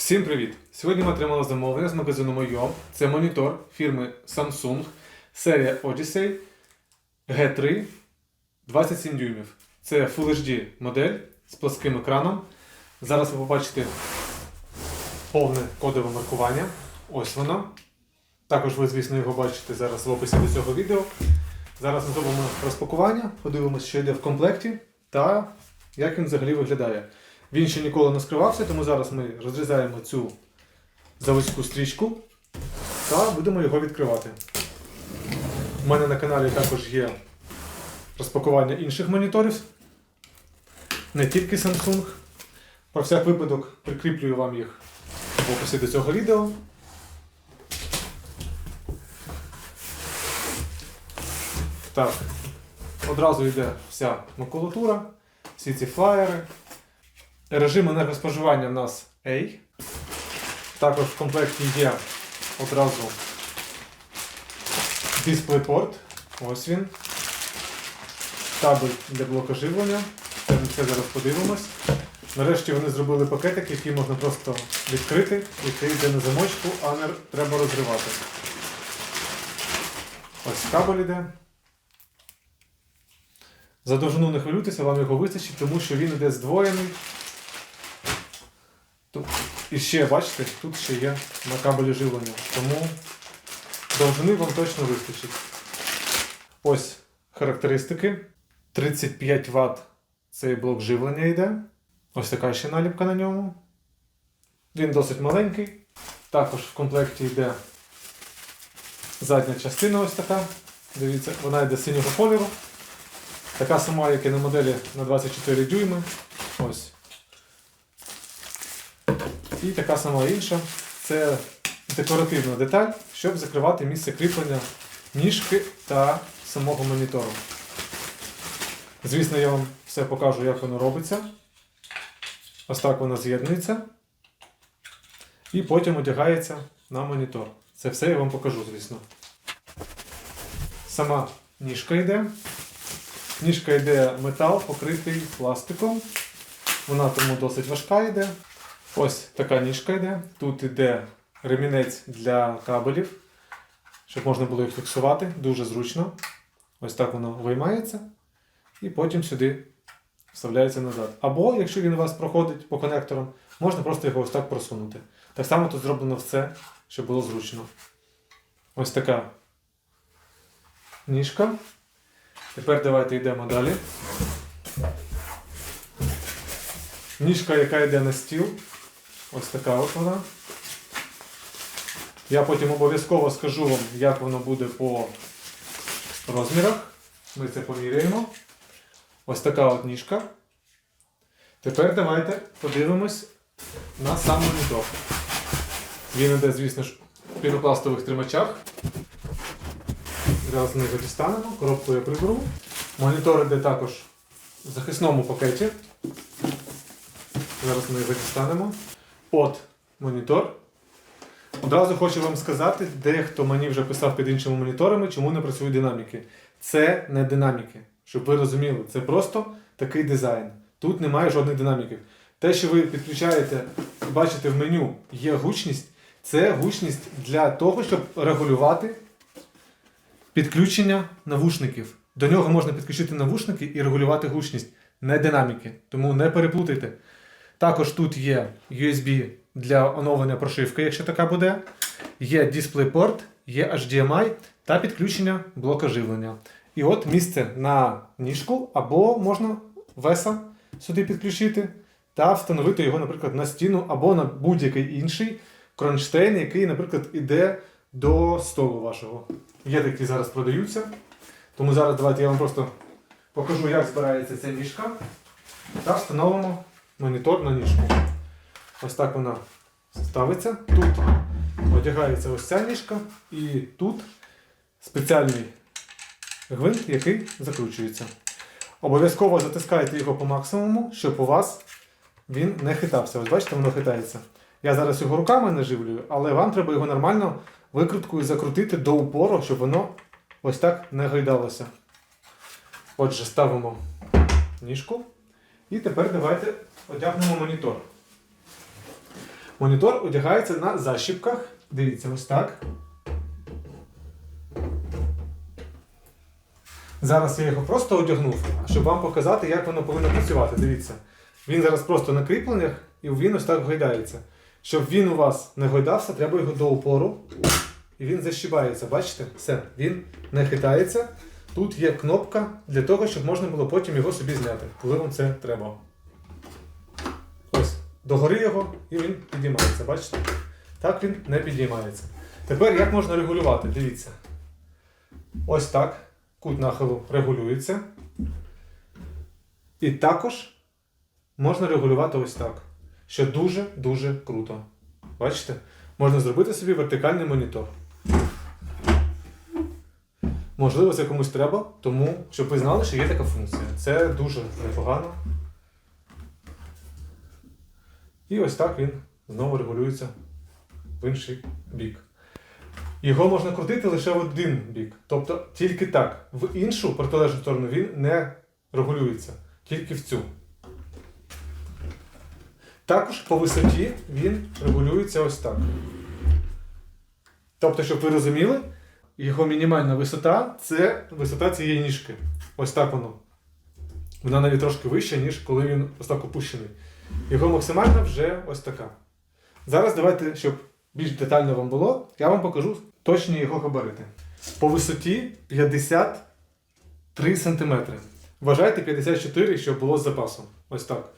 Всім привіт! Сьогодні ми отримали замовлення з магазину Мойо. Це монітор фірми Samsung, серія Odyssey G3 27 дюймів. Це Full HD модель з плоским екраном. Зараз ви побачите повне кодове маркування. Ось воно. Також ви, звісно, його бачите зараз в описі до цього відео. Зараз ми зробимо розпакування, подивимося, що йде в комплекті та як він взагалі виглядає. Він ще ніколи не скривався, тому зараз ми розрізаємо цю заводську стрічку та будемо його відкривати. У мене на каналі також є розпакування інших моніторів, не тільки Samsung. Про всяк випадок прикріплюю вам їх в описі до цього відео. Так, одразу йде вся макулатура, всі ці флаєри. Режим енергоспоживання в нас A. Також в комплекті є одразу DisplayPort. Ось він. Кабель для блока живлення. Це ми все зараз подивимось. Нарешті вони зробили пакетик, який можна просто відкрити, який йде на замочку, а не треба розривати. Ось кабель йде. За довжину не хвилюйтеся, вам його вистачить, тому що він йде здвоєний. Тут, і ще, бачите, тут ще є на кабелі живлення. Тому довжини вам точно вистачить. Ось характеристики. 35 Вт цей блок живлення йде. Ось така ще наліпка на ньому. Він досить маленький. Також в комплекті йде задня частина ось така. Дивіться, вона йде синього кольору. Така сама, як і на моделі на 24 дюйми. Ось. І така сама інша. Це декоративна деталь, щоб закривати місце кріплення ніжки та самого монітору. Звісно, я вам все покажу, як воно робиться. Ось так воно з'єднується. І потім одягається на монітор. Це все я вам покажу, звісно. Сама ніжка йде. Ніжка йде метал, покритий пластиком. Вона тому досить важка йде. Ось така ніжка йде. Тут йде ремінець для кабелів, щоб можна було їх фіксувати. Дуже зручно. Ось так воно виймається. І потім сюди вставляється назад. Або, якщо він у вас проходить по конекторам, можна просто його ось так просунути. Так само тут зроблено все, щоб було зручно. Ось така ніжка. Тепер давайте йдемо далі. Ніжка, яка йде на стіл. Ось така от вона. Я потім обов'язково скажу вам, як воно буде по розмірах. Ми це поміряємо. Ось така от ніжка. Тепер давайте подивимось на сам монітор. Він іде, звісно ж, в пінопластових тримачах. Зараз його дістанемо, коробку я приберу. Монітор іде також в захисному пакеті. Зараз ми його дістанемо. От монітор. Одразу хочу вам сказати, дехто мені вже писав під іншими моніторами, чому не працюють динаміки. Це не динаміки, щоб ви розуміли, це просто такий дизайн. Тут немає жодних динаміків. Те, що ви підключаєте бачите в меню, є гучність, це гучність для того, щоб регулювати підключення навушників. До нього можна підключити навушники і регулювати гучність, не динаміки. Тому не переплутайте. Також тут є USB для оновлення прошивки, якщо така буде. Є DisplayPort, є HDMI та підключення блока живлення. І от місце на ніжку, або можна веса сюди підключити та встановити його, наприклад, на стіну або на будь-який інший кронштейн, який, наприклад, іде до столу вашого. Є такі зараз продаються. Тому зараз давайте я вам просто покажу, як збирається ця ніжка. Та встановимо монітор на ніжку. Ось так вона ставиться. Тут одягається ось ця ніжка, і тут спеціальний гвинт, який закручується. Обов'язково затискайте його по максимуму, щоб у вас він не хитався. Ось бачите, воно хитається. Я зараз його руками не живлюю, але вам треба його нормально викруткою закрутити до упору, щоб воно ось так не гойдалося. Отже, ставимо ніжку. І тепер давайте одягнемо монітор. Монітор одягається на защіпках. Дивіться, ось так. Зараз я його просто одягнув, щоб вам показати, як воно повинно працювати. Дивіться. Він зараз просто на кріпленнях і він ось так гойдається. Щоб він у вас не гойдався, треба його до упору. І він защібається. Бачите? Все, він не хитається. Тут є кнопка для того, щоб можна було потім його собі зняти, коли вам це треба. Догори його і він підіймається, бачите? Так він не підіймається. Тепер як можна регулювати? Дивіться. Ось так. Кут нахилу регулюється. І також можна регулювати ось так. Що дуже-дуже круто. Бачите? Можна зробити собі вертикальний монітор. Можливо, це комусь треба, тому щоб ви знали, що є така функція. Це дуже непогано. І ось так він знову регулюється в інший бік. Його можна крутити лише в один бік. Тобто тільки так. В іншу протилежну сторону він не регулюється, тільки в цю. Також по висоті він регулюється ось так. Тобто, щоб ви розуміли, його мінімальна висота це висота цієї ніжки. Ось так воно. Вона навіть трошки вища, ніж коли він ось так опущений. Його максимальна вже ось така. Зараз давайте, щоб більш детально вам було, я вам покажу точні його габарити. По висоті 53 см. Вважайте 54, щоб було з запасом. Ось так.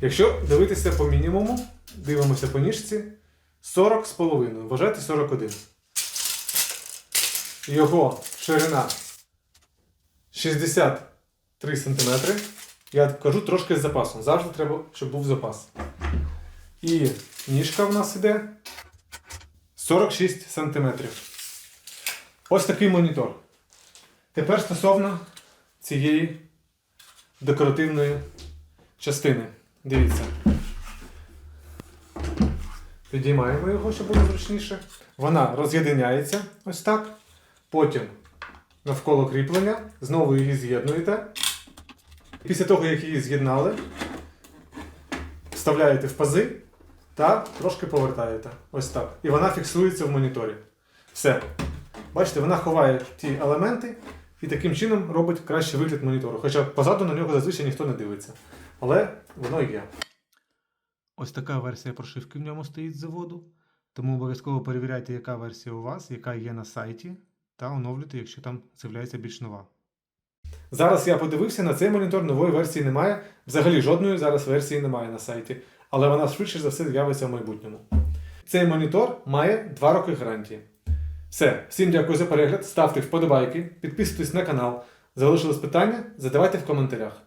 Якщо дивитися по мінімуму, дивимося по ніжці 40 з половиною. Вважайте 41. Його ширина 63 см. Я кажу трошки з запасом. Завжди треба, щоб був запас. І ніжка в нас іде 46 см. Ось такий монітор. Тепер стосовно цієї декоративної частини. Дивіться. Підіймаємо його, щоб було зручніше. Вона роз'єдиняється ось так. Потім навколо кріплення. Знову її з'єднуєте. Після того, як її з'єднали, вставляєте в пази та трошки повертаєте. Ось так. І вона фіксується в моніторі. Все. Бачите, вона ховає ті елементи і таким чином робить кращий вигляд монітору. Хоча позаду на нього зазвичай ніхто не дивиться. Але воно є. Ось така версія прошивки в ньому стоїть з заводу. Тому обов'язково перевіряйте, яка версія у вас, яка є на сайті, та оновлюйте, якщо там з'являється більш нова. Зараз я подивився, на цей монітор нової версії немає. Взагалі жодної зараз версії немає на сайті, але вона швидше за все з'явиться в майбутньому. Цей монітор має 2 роки гарантії. Все, всім дякую за перегляд, ставте вподобайки, підписуйтесь на канал. Залишилось питання? Задавайте в коментарях.